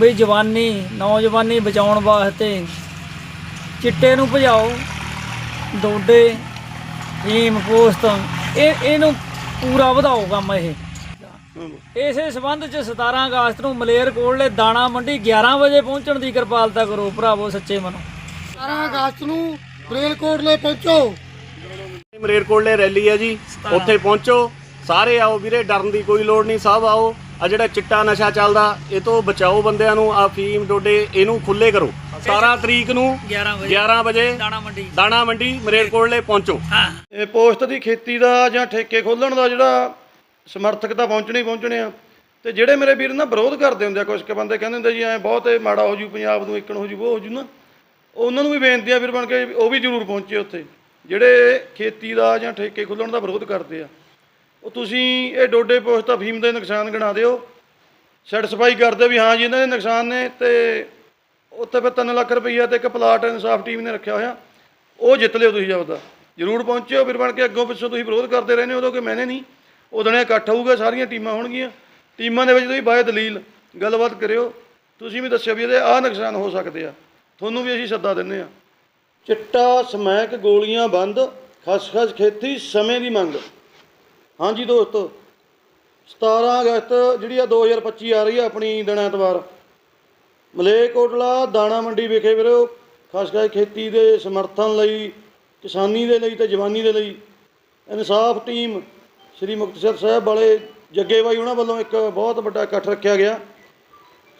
ਵੀ ਜਵਾਨੀ ਨੌਜਵਾਨੀ ਬਚਾਉਣ ਵਾਸਤੇ ਚਿੱਟੇ ਨੂੰ ਭਜਾਓ ਡੋਡੇ ਹੀਮ ਪੋਸਟ ਇਹ ਇਹਨੂੰ ਪੂਰਾ ਵਧਾਓ ਕੰਮ ਇਹ। ਇਸੇ ਸਬੰਧ ਚ 17 ਅਗਸਤ ਨੂੰ ਮਲੇਰ ਕੋਟਲੇ ਦਾਣਾ ਮੰਡੀ 11 ਵਜੇ ਪਹੁੰਚਣ ਦੀ ਕਿਰਪਾਲਤਾ ਕਰੋ ਭਰਾਵੋ ਸੱਚੇ ਮਨੋ। 12 ਅਗਸਤ ਨੂੰ ਬਰੇਲਕੋਟਲੇ ਪਹੁੰਚੋ। ਮਰੇਰਕੋਟਲੇ ਰੈਲੀ ਹੈ ਜੀ ਉੱਥੇ ਪਹੁੰਚੋ। ਸਾਰੇ ਆਓ ਵੀਰੇ ਡਰਨ ਦੀ ਕੋਈ ਲੋੜ ਨਹੀਂ ਸਭ ਆਓ। ਆ ਜਿਹੜਾ ਚਿੱਟਾ ਨਸ਼ਾ ਚੱਲਦਾ ਇਹ ਤੋਂ ਬਚਾਓ ਬੰਦਿਆਂ ਨੂੰ ਆ ਫੀਮ ਡੋਡੇ ਇਹਨੂੰ ਖੁੱਲੇ ਕਰੋ। 17 ਤਰੀਕ ਨੂੰ 11 ਵਜੇ 11 ਵਜੇ ਦਾਣਾ ਮੰਡੀ। ਦਾਣਾ ਮੰਡੀ ਮਰੇਰਕੋਟਲੇ ਪਹੁੰਚੋ। ਹਾਂ। ਇਹ ਪੋਸਟ ਦੀ ਖੇਤੀ ਦਾ ਜਾਂ ਠੇਕੇ ਖੋਲਣ ਦਾ ਜਿਹੜਾ ਸਮਰਥਕ ਤਾਂ ਪਹੁੰਚਣੇ ਹੀ ਪਹੁੰਚਣੇ ਆ। ਤੇ ਜਿਹੜੇ ਮੇਰੇ ਵੀਰ ਨਾ ਵਿਰੋਧ ਕਰਦੇ ਹੁੰਦੇ ਆ ਕੁਝ ਕੁ ਬੰਦੇ ਕਹਿੰਦੇ ਹੁੰਦੇ ਜੀ ਐ ਬਹੁਤ ਇਹ ਮਾੜਾ ਹੋ ਜੂ ਪੰਜਾਬ ਨੂੰ ਇੱਕਣ ਹੋ ਜੂ ਉਹ ਹੋ ਜੂ ਨਾ। ਉਹਨਾਂ ਨੂੰ ਵੀ ਬੇਨਤੀ ਆ ਵੀਰ ਬਣ ਕੇ ਉਹ ਵੀ ਜ਼ਰੂਰ ਪਹੁੰਚੇ ਉੱਥੇ। ਜਿਹੜੇ ਖੇਤੀ ਦਾ ਜਾਂ ਠੇਕੇ ਖੋਲਣ ਦਾ ਵਿਰੋਧ ਕਰਦੇ ਆ ਉਹ ਤੁਸੀਂ ਇਹ ਡੋਡੇ ਪੋਸਟ ਫੀਮ ਦੇ ਨੁਕਸਾਨ ਗਿਣਾ ਦਿਓ। ਸੈਟੀਸਫਾਈ ਕਰਦੇ ਵੀ ਹਾਂ ਜੀ, ਇਹਨਾਂ ਦੇ ਨੁਕਸਾਨ ਨੇ ਤੇ ਉੱਥੇ ਫਿਰ 3 ਲੱਖ ਰੁਪਈਆ ਤੇ ਇੱਕ ਪਲਾਟ ਇਨਸਾਫ ਟੀਮ ਨੇ ਰੱਖਿਆ ਹੋਇਆ। ਉਹ ਜਿੱਤ ਲਿਓ ਤੁਸੀਂ ਆਪਦਾ। ਜ਼ਰੂਰ ਪਹੁੰਚਿਓ, ਫਿਰ ਬਣ ਕੇ ਅੱਗੋਂ ਪਿੱਛੋਂ ਤੁਸੀਂ ਵਿਰੋਧ ਕਰਦੇ ਰਹਿੰਦੇ ਹੋ, ਉਦੋਂ ਕਿ ਮੈਨੇ ਨਹੀਂ। ਉਦੋਂ ਇਹ ਇਕੱਠ ਹੋਊਗਾ, ਸਾਰੀਆਂ ਟੀਮਾਂ ਹੋਣਗੀਆਂ। ਟੀਮਾਂ ਦੇ ਵਿੱਚ ਤੁਸੀਂ ਬਾਏ ਦਲੀਲ ਗੱਲਬਾਤ ਕਰਿਓ। ਤੁਸੀਂ ਵੀ ਦੱਸਿਓ ਵੀ ਇਹਦੇ ਆਹ ਨੁਕਸਾਨ ਹੋ ਸਕਦੇ ਆ। ਤੁਹਾਨੂੰ ਵੀ ਅਸੀਂ ਸੱਦਾ ਦਿੰਨੇ ਆ ਚਿੱਟਾ, ਸਮੈਕ, ਗੋਲੀਆਂ ਬੰਦ, ਖਸਖਸ ਖੇਤੀ, ਸਮੇਂ ਦੀ ਮੰਗ। ਹਾਂਜੀ ਦੋਸਤੋ। 17 ਅਗਸਤ ਜਿਹੜੀ ਆ 2025 ਆ ਰਹੀ ਆ ਆਪਣੀ ਦਿਨ ਐਤਵਾਰ। ਮਲੇਕੋਟਲਾ ਦਾਣਾ ਮੰਡੀ ਵਿਖੇ ਵੀਰੋ, ਖਾਸ ਕਰਕੇ ਖੇਤੀ ਦੇ ਸਮਰਥਨ ਲਈ, ਕਿਸਾਨੀ ਦੇ ਲਈ ਤੇ ਜਵਾਨੀ ਦੇ ਲਈ ਇਨਸਾਫ ਟੀਮ ਸ੍ਰੀ ਮੁਕਤਸਰ ਸਾਹਿਬ ਵਾਲੇ ਜੱਗੇ ਬਾਈ ਉਹਨਾਂ ਵੱਲੋਂ ਇੱਕ ਬਹੁਤ ਵੱਡਾ ਇਕੱਠ ਰੱਖਿਆ ਗਿਆ।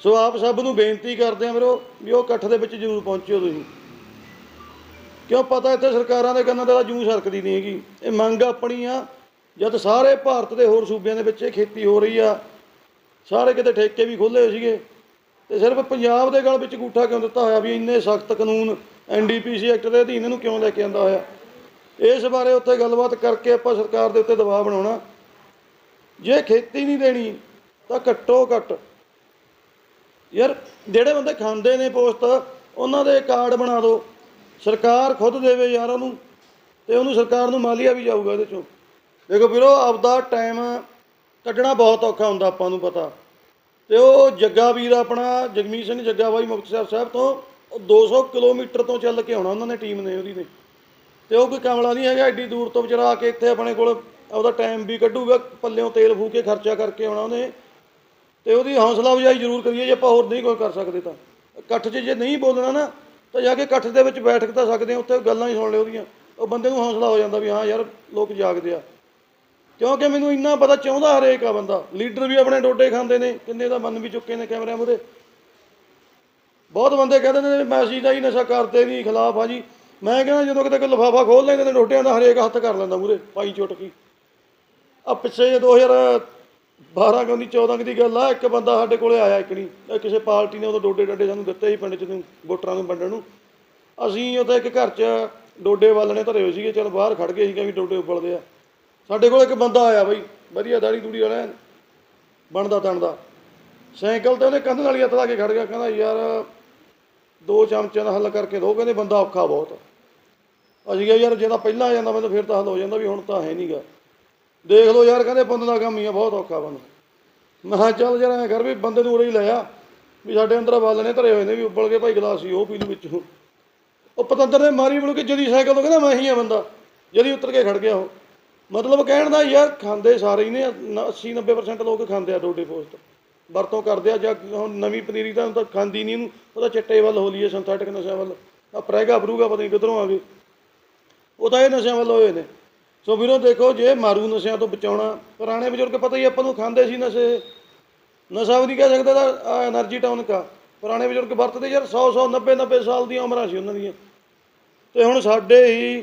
ਸੋ ਆਪ ਸਭ ਨੂੰ ਬੇਨਤੀ ਕਰਦੇ ਆ ਵੀਰੋ ਵੀ ਉਹ ਇਕੱਠ ਦੇ ਵਿੱਚ ਜ਼ਰੂਰ ਪਹੁੰਚਿਓ ਤੁਸੀਂ। ਕਿਉਂ ਪਤਾ ਇੱਥੇ ਸਰਕਾਰਾਂ ਦੇ ਕੰਨਾਂ ਦਾ ਜੂੰ ਸਰਕਦੀ ਨਹੀਂ ਹੈਗੀ। ਇਹ ਮੰਗ ਆਪਣੀ ਆ ਜਦ ਸਾਰੇ ਭਾਰਤ ਦੇ ਹੋਰ ਸੂਬਿਆਂ ਦੇ ਵਿੱਚ ਇਹ ਖੇਤੀ ਹੋ ਰਹੀ ਆ, ਸਾਰੇ ਕਿਤੇ ਠੇਕੇ ਵੀ ਖੋਲੇ ਹੋਏ ਸੀਗੇ ਤੇ ਸਿਰਫ ਪੰਜਾਬ ਦੇ ਗਲ ਵਿੱਚ ਗੂਠਾ ਕਿਉਂ ਦਿੱਤਾ ਹੋਇਆ ਵੀ ਇੰਨੇ ਸਖਤ ਕਾਨੂੰਨ ਐਨਡੀਪੀਸੀ ਐਕਟ ਦੇ ਅਧੀਨ ਇਹਨੂੰ ਕਿਉਂ ਲੈ ਕੇ ਆਂਦਾ ਹੋਇਆ? ਇਸ ਬਾਰੇ ਉੱਥੇ ਗੱਲਬਾਤ ਕਰਕੇ ਆਪਾਂ ਸਰਕਾਰ ਦੇ ਉੱਤੇ ਦਬਾਅ ਬਣਾਉਣਾ। ਜੇ ਖੇਤੀ ਨਹੀਂ ਦੇਣੀ, ਤਾਂ ਘੱਟੋ ਘੱਟ ਯਾਰ ਜਿਹੜੇ ਬੰਦੇ ਖਾਂਦੇ ਨੇ ਪੋਸਟ ਉਹਨਾਂ ਦੇ ਕਾਰਡ ਬਣਾ ਦਿਓ। ਸਰਕਾਰ ਖੁਦ ਦੇਵੇ ਯਾਰ ਉਹਨੂੰ ਤੇ ਉਹਨੂੰ ਸਰਕਾਰ ਨੂੰ ਮਾਲੀਆ ਵੀ ਜਾਊਗਾ ਇਹਦੇ ਚੋਂ। ਦੇਖੋ ਵੀਰੋ, ਆਪਦਾ ਟਾਈਮ ਕੱਢਣਾ ਬਹੁਤ ਔਖਾ ਹੁੰਦਾ ਆਪਾਂ ਨੂੰ ਪਤਾ। ਤੇ ਉਹ ਜੱਗਾ ਵੀਰ ਆਪਣਾ, ਜਗਮੀਤ ਸਿੰਘ ਜੱਗਾ ਬਾਈ ਮੁਕਤਸਰ ਸਾਹਿਬ ਤੋਂ ਉਹ 200 ਕਿਲੋਮੀਟਰ ਤੋਂ ਚੱਲ ਕੇ ਆਉਣਾ ਉਹਨਾਂ ਨੇ ਟੀਮ ਨੇ ਉਹਦੀ ਨੇ ਤੇ ਉਹ ਕੋਈ ਕਮਲਾ ਨਹੀਂ ਹੈਗਾ, ਐਡੀ ਦੂਰ ਤੋਂ ਵਿਚਾਰਾ ਆ ਕੇ ਇੱਥੇ ਆਪਣੇ ਕੋਲ ਆਪਦਾ ਟਾਈਮ ਵੀ ਕੱਢੂਗਾ, ਪੱਲਿਓਂ ਤੇਲ ਫੂਕ ਕੇ ਖਰਚਾ ਕਰਕੇ ਆਉਣਾ ਉਹਨੇ। ਤੇ ਉਹਦੀ ਹੌਸਲਾ ਅਫਜ਼ਾਈ ਜ਼ਰੂਰ ਕਰੀਏ, ਜੇ ਆਪਾਂ ਹੋਰ ਨਹੀਂ ਕੋਈ ਕਰ ਸਕਦੇ ਤਾਂ। ਇਕੱਠ 'ਚ ਜੇ ਨਹੀਂ ਬੋਲਣਾ ਨਾ, ਤਾਂ ਜਾ ਕੇ ਇਕੱਠ ਦੇ ਵਿੱਚ ਬੈਠ ਤਾਂ ਸਕਦੇ ਆ, ਉੱਥੇ ਗੱਲਾਂ ਹੀ ਸੁਣ ਲਿਓ ਉਹਦੀਆਂ। ਉਹ ਬੰਦੇ ਨੂੰ ਹੌਸਲਾ ਹੋ ਜਾਂਦਾ ਵੀ ਹਾਂ ਯਾਰ, ਲੋਕ ਜਾਗਦੇ ਆ। ਕਿਉਂਕਿ ਮੈਨੂੰ ਇੰਨਾ ਪਤਾ ਚਾਹੁੰਦਾ ਹਰੇਕ ਆ ਬੰਦਾ। ਲੀਡਰ ਵੀ ਆਪਣੇ ਡੋਡੇ ਖਾਂਦੇ ਨੇ, ਕਿੰਨੇ ਦਾ ਮੰਨ ਵੀ ਚੁੱਕੇ ਨੇ ਕੈਮਰਿਆਂ ਮੂਹਰੇ। ਬਹੁਤ ਬੰਦੇ ਕਹਿੰਦੇ ਨੇ ਮੈਂ ਅਸੀਂ ਤਾਂ ਹੀ ਨਸ਼ਾ ਕਰਦੇ ਨਹੀਂ ਖਿਲਾਫ ਆ ਜੀ। ਮੈਂ ਕਹਿੰਦਾ ਜਦੋਂ ਕਿਤੇ ਕੋਈ ਲਿਫਾਫਾ ਖੋਲ ਲੈਂਦੇ ਨੇ ਡੋਡਿਆਂ ਦਾ ਹਰੇਕ ਹੱਥ ਕਰ ਲੈਂਦਾ ਮੂਹਰੇ ਪਾਈ ਚੁਟਕੀ ਆ ਪਿੱਛੇ 2012 ਕੁ ਦੀ 14 ਕੁ ਦੀ ਗੱਲ ਆ, ਇੱਕ ਬੰਦਾ ਸਾਡੇ ਕੋਲੇ ਆਇਆ ਇੱਕ ਨਹੀਂ ਕਿਸੇ ਪਾਰਟੀ ਨੇ ਉਦੋਂ ਡੋਡੇ ਡੱਡੇ ਸਾਨੂੰ ਦਿੱਤੇ ਸੀ ਪਿੰਡ ਚ ਨੂੰ, ਵੋਟਰਾਂ ਨੂੰ ਵੰਡਣ ਨੂੰ। ਅਸੀਂ ਉੱਥੇ ਇੱਕ ਘਰ 'ਚ ਡੋਡੇ ਵਾਲਣੇ ਧਰੇ ਹੋਏ ਸੀਗੇ, ਚਲ ਬਾਹਰ ਖੜ ਗਏ ਸੀਗੇ ਵੀ ਡੋਡੇ ਉਬਲਦੇ ਆ। ਸਾਡੇ ਕੋਲ ਇੱਕ ਬੰਦਾ ਆਇਆ ਬਈ ਵਧੀਆ ਦਾੜੀ ਦੂੜੀ ਵਾਲਾ ਐਨ, ਬਣਦਾ ਤਣਦਾ। ਸਾਈਕਲ ਤੇ ਉਹਨੇ ਕੰਧ ਨਾਲ ਹੀ ਹੱਥ ਲਾ ਕੇ ਖੜ ਗਿਆ ਕਹਿੰਦਾ ਯਾਰ ਦੋ ਚਮਚਿਆਂ ਦਾ ਹੱਲ ਕਰਕੇ ਦੋ ਕਹਿੰਦੇ ਬੰਦਾ ਔਖਾ ਬਹੁਤ ਅਸੀਂ ਕਿਹਾ ਯਾਰ ਜੇ ਤਾਂ ਪਹਿਲਾਂ ਆ ਜਾਂਦਾ ਮੈਨੂੰ ਫਿਰ ਤਾਂ ਹੱਲ ਹੋ ਜਾਂਦਾ ਵੀ ਹੁਣ ਤਾਂ ਹੈ ਨਹੀਂਗਾ। ਦੇਖ ਲਓ ਯਾਰ ਕਹਿੰਦੇ ਬੰਦੇ ਦਾ ਕੰਮ ਹੀ ਆ ਬਹੁਤ ਔਖਾ ਬੰਦਾ। ਮੈਂ ਕਿਹਾ ਚੱਲ ਯਾਰ ਐਂ ਕਰ ਵੀ ਬੰਦੇ ਨੂੰ ਉਰੇ ਹੀ ਲੈ ਆ ਵੀ ਸਾਡੇ ਅੰਦਰ ਬਾਲਣੇ ਧਰੇ ਹੋਏ ਨੇ ਵੀ ਉੱਬਲ ਕੇ ਭਾਈ ਗਲਾਸ ਹੀ ਉਹ ਪੀ ਲੂ ਵਿੱਚੋਂ। ਉਹ ਪਤੰਦਰ ਨੇ ਮਾਰੀ ਬਲੂ ਕਿ ਜਦੀ ਸਾਈਕਲ ਤੋਂ ਕਹਿੰਦਾ ਮੈਂ ਹੀ ਆ ਬੰਦਾ ਜਦੀ ਉਤਰ ਕੇ ਖੜ ਗਿਆ ਉਹ। ਮਤਲਬ ਕਹਿਣ ਦਾ ਯਾਰ ਖਾਂਦੇ ਸਾਰੇ ਹੀ ਨੇ 80 90% ਲੋਕ ਖਾਂਦੇ ਆ ਡੋਡੇ ਪੋਸਟ। ਵਰਤੋਂ ਕਰਦੇ ਆ ਜਾਂ ਹੁਣ ਨਵੀਂ ਪਨੀਰੀ ਤਾਂ ਖਾਂਦੀ ਨਹੀਂ ਇਹਨੂੰ ਉਹਦਾ ਚਿੱਟੇ ਵੱਲ ਹੋਲੀ ਹੈ ਸਿੰਥੈਟਿਕ ਨਸ਼ਿਆਂ ਵੱਲ। ਆ ਪ੍ਰੈਗਾ ਬਰੂਗਾ, ਪਤਾ ਨਹੀਂ ਕਿਧਰੋਂ ਆ ਗਏ। ਉਹ ਤਾਂ ਇਹ ਨਸ਼ਿਆਂ ਵੱਲ ਹੋਏ ਨੇ। ਸੋ ਵੀਰੋ ਦੇਖੋ, ਜੇ ਮਾਰੂ ਨਸ਼ਿਆਂ ਤੋਂ ਬਚਾਉਣਾ, ਪੁਰਾਣੇ ਬਜ਼ੁਰਗ ਪਤਾ ਹੀ ਆਪਾਂ ਨੂੰ ਖਾਂਦੇ ਸੀ ਨਸ਼ੇ। ਨਸ਼ਾ ਵੀ ਨਹੀਂ ਕਹਿ ਸਕਦਾ ਤਾਂ એનર્ਜੀ ਟੌਨਿਕ ਆ ਪੁਰਾਣੇ ਬਜ਼ੁਰਗ ਵਰਤਦੇ ਯਾਰ 100 100 90 90 ਸਾਲ ਦੀਆਂ ਉਮਰਾਂ ਸੀ ਉਹਨਾਂ ਦੀਆਂ। ਤੇ ਹੁਣ ਸਾਡੇ ਹੀ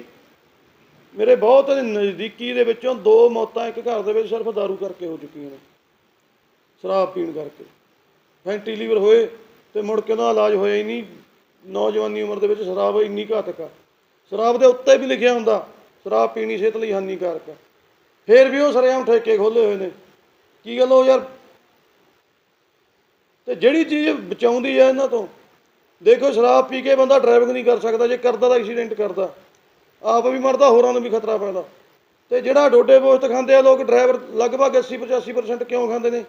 ਮੇਰੇ ਬਹੁਤ ਨਜ਼ਦੀਕੀ ਦੇ ਵਿੱਚੋਂ ਦੋ ਮੌਤਾਂ ਇੱਕ ਘਰ ਦੇ ਵਿੱਚ ਸਿਰਫ दारू ਕਰਕੇ ਹੋ ਚੁੱਕੀਆਂ ਨੇ। ਸ਼ਰਾਬ ਪੀਣ ਕਰਕੇ। ਫੈਂਟੀ ਲੀਵਰ ਹੋਏ ਤੇ ਮੁੜ ਕੇ ਉਹਦਾ ਇਲਾਜ ਹੋਇਆ ਹੀ ਨਹੀਂ। ਨੌਜਵਾਨੀ ਉਮਰ ਦੇ ਵਿੱਚ ਸ਼ਰਾਬ ਇੰਨੀ ਘਾਤਕ ਆ। ਸ਼ਰਾਬ ਦੇ ਉੱਤੇ ਵੀ ਲਿਖਿਆ ਹੁੰਦਾ, ਸ਼ਰਾਬ ਪੀਣੀ ਸਿਹਤ ਲਈ ਹਾਨੀਕਾਰਕ ਆ। ਫੇਰ ਵੀ ਉਹ ਸਰੇਆਮ ਠੇਕੇ ਖੋਲੇ ਹੋਏ ਨੇ। ਕੀ ਗੱਲ ਉਹ ਯਾਰ? ਤੇ ਜਿਹੜੀ ਚੀਜ਼ ਬਚਾਉਂਦੀ ਹੈ ਇਹਨਾਂ ਤੋਂ, ਦੇਖੋ ਸ਼ਰਾਬ ਪੀ ਕੇ ਬੰਦਾ ਡਰਾਈਵਿੰਗ ਨਹੀਂ ਕਰ ਸਕਦਾ, ਜੇ ਕਰਦਾ ਤਾਂ ਐਕਸੀਡੈਂਟ ਕਰਦਾ। ਆਪ ਵੀ ਮਰਦਾ, ਹੋਰਾਂ ਨੂੰ ਵੀ ਖਤਰਾ ਪੈਂਦਾ। ਤੇ ਜਿਹੜਾ ਡੋਡੇ ਪੋਸਤ ਖਾਂਦੇ ਆ, ਲੋਕ ਡਰਾਈਵਰ ਲਗਭਗ 80 85% ਕਿਉਂ ਖਾਂਦੇ ਨੇ?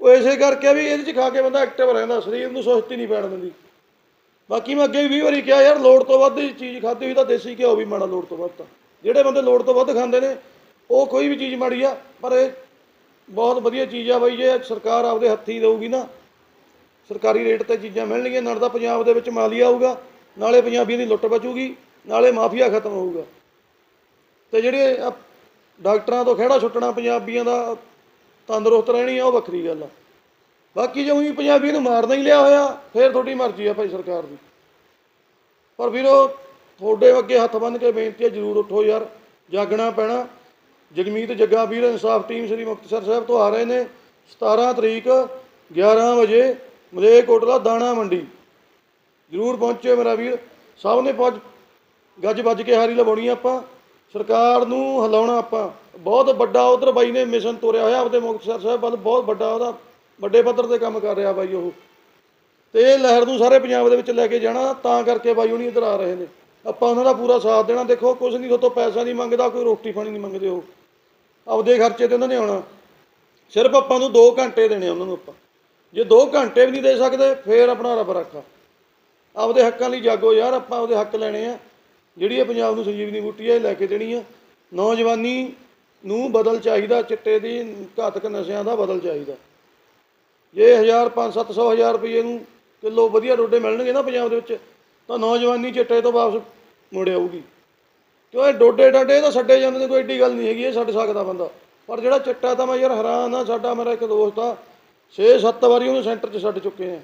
ਉਹ ਇਸੇ ਕਰਕੇ ਵੀ ਇਹਦੇ ਚ ਖਾ ਕੇ ਬੰਦਾ ਐਕਟਿਵ ਰਹਿੰਦਾ, ਸਰੀਰ ਨੂੰ ਸੁਸਤੀ ਨਹੀਂ ਪੈਣ ਦਿੰਦੀ। ਬਾਕੀ ਮੈਂ ਅੱਗੇ ਵੀ 20 ਵਾਰੀ ਕਿਹਾ, ਯਾਰ ਲੋੜ ਤੋਂ ਵੱਧ ਚੀਜ਼ ਖਾਧੀ ਹੋਈ ਤਾਂ ਦੇਸੀ ਘਿਓ ਵੀ ਮਾੜਾ ਲੋੜ ਤੋਂ ਵੱਧ ਤਾਂ। ਜਿਹੜੇ ਬੰਦੇ ਲੋੜ ਤੋਂ ਵੱਧ ਖਾਂਦੇ ਨੇ, ਉਹ ਕੋਈ ਵੀ ਚੀਜ਼ ਮਾੜੀ ਆ, ਪਰ ਇਹ ਬਹੁਤ ਵਧੀਆ ਚੀਜ਼ ਆ ਬਾਈ, ਜੇ ਸਰਕਾਰ ਆਪਦੇ ਹੱਥੀਂ ਦੇਊਗੀ ਨਾ, ਸਰਕਾਰੀ ਰੇਟ ਤੇ ਚੀਜ਼ਾਂ ਮਿਲਣਗੀਆਂ, ਨਾਲ ਤਾਂ ਪੰਜਾਬ ਦੇ ਵਿੱਚ ਮਾਲੀਆ ਆਊਗਾ, ਨਾਲੇ ਪੰਜਾਬੀਆਂ ਦੀ ਲੁੱਟ ਬਚੂਗੀ। ਨਾਲੇ ਮਾਫੀਆ ਖਤਮ ਹੋਊਗਾ। ਤੇ ਜਿਹੜੇ ਆਹ ਡਾਕਟਰਾਂ ਤੋਂ ਖਹਿੜਾ ਛੁੱਟਣਾ ਪੰਜਾਬੀਆਂ ਦਾ ਤੰਦਰੁਸਤ ਰਹਿਣੀ ਆ, ਉਹ ਵੱਖਰੀ ਗੱਲ ਆ। ਬਾਕੀ ਜੇ ਉਹੀ ਪੰਜਾਬੀ ਨੂੰ ਮਾਰਨਾ ਹੀ ਲਿਆ ਹੋਇਆ, ਫਿਰ ਤੁਹਾਡੀ ਮਰਜ਼ੀ ਆ ਭਾਈ ਸਰਕਾਰ ਦੀ। ਪਰ ਵੀਰੋ, ਤੁਹਾਡੇ ਅੱਗੇ ਹੱਥ ਬੰਨ੍ਹ ਕੇ ਬੇਨਤੀ ਹੈ ਜਰੂਰ ਉੱਠੋ ਯਾਰ, ਜਾਗਣਾ ਪੈਣਾ। ਜਗਮੀਤ ਜੱਗਾ ਵੀਰ, ਇਨਸਾਫ ਟੀਮ ਸ੍ਰੀ ਮੁਕਤਸਰ ਸਾਹਿਬ ਤੋਂ ਆ ਰਹੇ ਨੇ। 17 ਤਰੀਕ 11 ਵਜੇ ਮਲੇਕੋਟਲਾ ਦਾਣਾ ਮੰਡੀ। ਜਰੂਰ ਪਹੁੰਚਿਓ ਮੇਰਾ ਵੀਰ, ਸਭ ਨੇ ਪਹੁੰਚ ਗੱਜ ਵੱਜ ਕੇ ਹਾਰੀ ਲਵਾਉਣੀ ਆਪਾਂ। ਸਰਕਾਰ ਨੂੰ ਹਿਲਾਉਣਾ ਆਪਾਂ। ਬਹੁਤ ਵੱਡਾ ਉਧਰ ਬਾਈ ਨੇ ਮਿਸ਼ਨ ਤੋਰਿਆ ਹੋਇਆ ਆਪਦੇ ਮੁਕਤਸਰ ਸਾਹਿਬ ਵੱਲ। ਬਹੁਤ ਵੱਡਾ ਉਹਦਾ ਵੱਡੇ ਪੱਧਰ ਤੇ ਕੰਮ ਕਰ ਰਿਹਾ ਬਾਈ ਉਹ। ਤੇ ਇਹ ਲਹਿਰ ਨੂੰ ਸਾਰੇ ਪੰਜਾਬ ਦੇ ਵਿੱਚ ਲੈ ਕੇ ਜਾਣਾ, ਤਾਂ ਕਰਕੇ ਬਾਈ ਹੁਣੀ ਇੱਧਰ ਆ ਰਹੇ ਨੇ। ਆਪਾਂ ਉਹਨਾਂ ਦਾ ਪੂਰਾ ਸਾਥ ਦੇਣਾ। ਦੇਖੋ ਕੁਝ ਨਹੀਂ ਤੋਂ ਪੈਸਾ ਨਹੀਂ ਮੰਗਦਾ, ਕੋਈ ਰੋਟੀ ਪਾਣੀ ਨਹੀਂ ਮੰਗਦੇ ਉਹ। ਆਪਦੇ ਖਰਚੇ ਤੇ ਉਹਨਾਂ ਨੇ ਆਉਣਾ। ਸਿਰਫ ਆਪਾਂ ਨੂੰ 2 ਘੰਟੇ ਦੇਣੇ ਆ ਉਹਨਾਂ ਨੂੰ ਆਪਾਂ। ਜੇ 2 ਘੰਟੇ ਵੀ ਨਹੀਂ ਦੇ ਸਕਦੇ, ਫੇਰ ਆਪਣਾ ਰੱਬ ਰੱਖਾ। ਆਪਦੇ ਹੱਕਾਂ ਲਈ ਜਾਗੋ ਯਾਰ, ਆਪਾਂ ਆਪਦੇ ਹੱਕ ਲੈਣੇ ਆ। ਜਿਹੜੀ ਇਹ ਪੰਜਾਬ ਨੂੰ ਸੰਜੀਵਨੀ ਬੂਟੀ ਹੈ ਇਹ ਲੈ ਕੇ ਦੇਣੀ ਆ। ਨੌਜਵਾਨੀ ਨੂੰ ਬਦਲ ਚਾਹੀਦਾ, ਚਿੱਟੇ ਦੀ ਘਾਤਕ ਨਸ਼ਿਆਂ ਦਾ ਬਦਲ ਚਾਹੀਦਾ। ਜੇ 1000 5 700 ਹਜ਼ਾਰ ਰੁਪਏ ਨੂੰ ਕਿਲੋ ਵਧੀਆ ਡੋਡੇ ਮਿਲਣਗੇ ਨਾ ਪੰਜਾਬ ਦੇ ਵਿੱਚ, ਤਾਂ ਨੌਜਵਾਨੀ ਚਿੱਟੇ ਤੋਂ ਵਾਪਸ ਮੁੜ ਆਊਗੀ। ਕਿਉਂ ਇਹ ਡੋਡੇ ਡਾਡੇ ਤਾਂ ਛੱਡੇ ਜਾਂਦੇ ਨੇ, ਕੋਈ ਏਡੀ ਗੱਲ ਨਹੀਂ ਹੈਗੀ, ਇਹ ਛੱਡ ਸਕਦਾ ਬੰਦਾ। ਪਰ ਜਿਹੜਾ ਚਿੱਟਾ ਤਾਂ ਮੈਂ ਯਾਰ ਹੈਰਾਨ ਆ, ਸਾਡਾ ਮੇਰਾ ਇੱਕ ਦੋਸਤ ਆ 6-7 ਵਾਰੀ ਉਹਨੂੰ ਸੈਂਟਰ 'ਚ ਛੱਡ ਚੁੱਕੇ ਆ।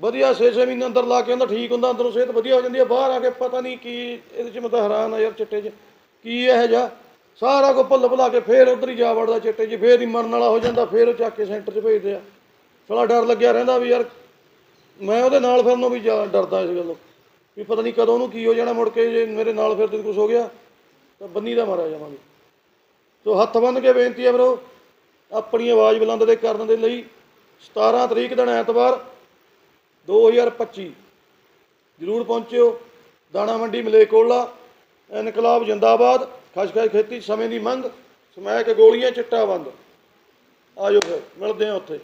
ਵਧੀਆ 6-6 ਮਹੀਨੇ ਅੰਦਰ ਲਾ ਕੇ ਉਹਦਾ ਠੀਕ ਹੁੰਦਾ, ਅੰਦਰੋਂ ਸਿਹਤ ਵਧੀਆ ਹੋ ਜਾਂਦੀ ਹੈ ਬਾਹਰ ਆ ਕੇ ਪਤਾ ਨਹੀਂ ਕੀ, ਇਹਦੇ 'ਚ ਮੈਂ ਤਾਂ ਹੈਰਾਨ ਆ ਯਾਰ ਚਿੱਟੇ 'ਚ, ਕੀ ਇਹ ਜਾ ਸਾਰਾ ਕੋ ਭੁੱਲ ਭੁਲਾ ਕੇ ਫੇਰ ਉਧਰ ਹੀ ਜਾ ਵੜਦਾ ਚਿੱਟੇ 'ਚ, ਫੇਰ ਹੀ ਮਰਨ ਵਾਲਾ ਹੋ ਜਾਂਦਾ, ਫੇਰ ਉਹ ਚੱਕ ਕੇ ਸੈਂਟਰ 'ਚ ਭੇਜਦੇ ਆ। ਥੋੜਾ ਡਰ ਲੱਗਿਆ ਰਹਿੰਦਾ ਵੀ ਯਾਰ, ਮੈਂ ਉਹਦੇ ਨਾਲ ਫਿਰਨ ਨੂੰ ਵੀ ਜਾ- ਡਰਦਾ ਇਸ ਗੱਲੋਂ, ਵੀ ਪਤਾ ਨਹੀਂ ਕਦੋਂ ਉਹਨੂੰ ਕੀ ਹੋ ਜਾਣਾ, ਮੁੜ ਕੇ ਜੇ ਮੇਰੇ ਨਾਲ ਫਿਰ ਤੇ ਕੁਝ ਹੋ ਗਿਆ, ਤਾਂ ਬੰਨੀ ਦਾ ਮਾਰਿਆ ਜਾਵਾਂਗੇ। ਸੋ ਹੱਥ ਬੰਨ ਕੇ ਬੇਨਤੀ ਹੈ ਬਰੋ ਆਪਣੀ ਆਵਾਜ਼ ਬੁਲੰਦ ਦੇ ਕਰਨ ਦੇ ਲਈ 17 ਤਰੀਕ ਦਿਨ ਐਤਵਾਰ 2025 ਜ਼ਰੂਰ ਪਹੁੰਚਿਓ। ਦਾਣਾ ਮੰਡੀ ਮਲੇਕੋਲਾ ਇਨਕਲਾਬ ਜਿੰਦਾਬਾਦ। ਖਸਖਸ ਖੇਤੀ, ਸਮੇਂ ਦੀ ਮੰਗ। ਸਮੈਕ ਗੋਲੀਆਂ, ਚਿੱਟਾ ਬੰਦ। ਆਜੋ ਫਿਰ, ਮਿਲਦੇ ਹਾਂ ਉੱਥੇ।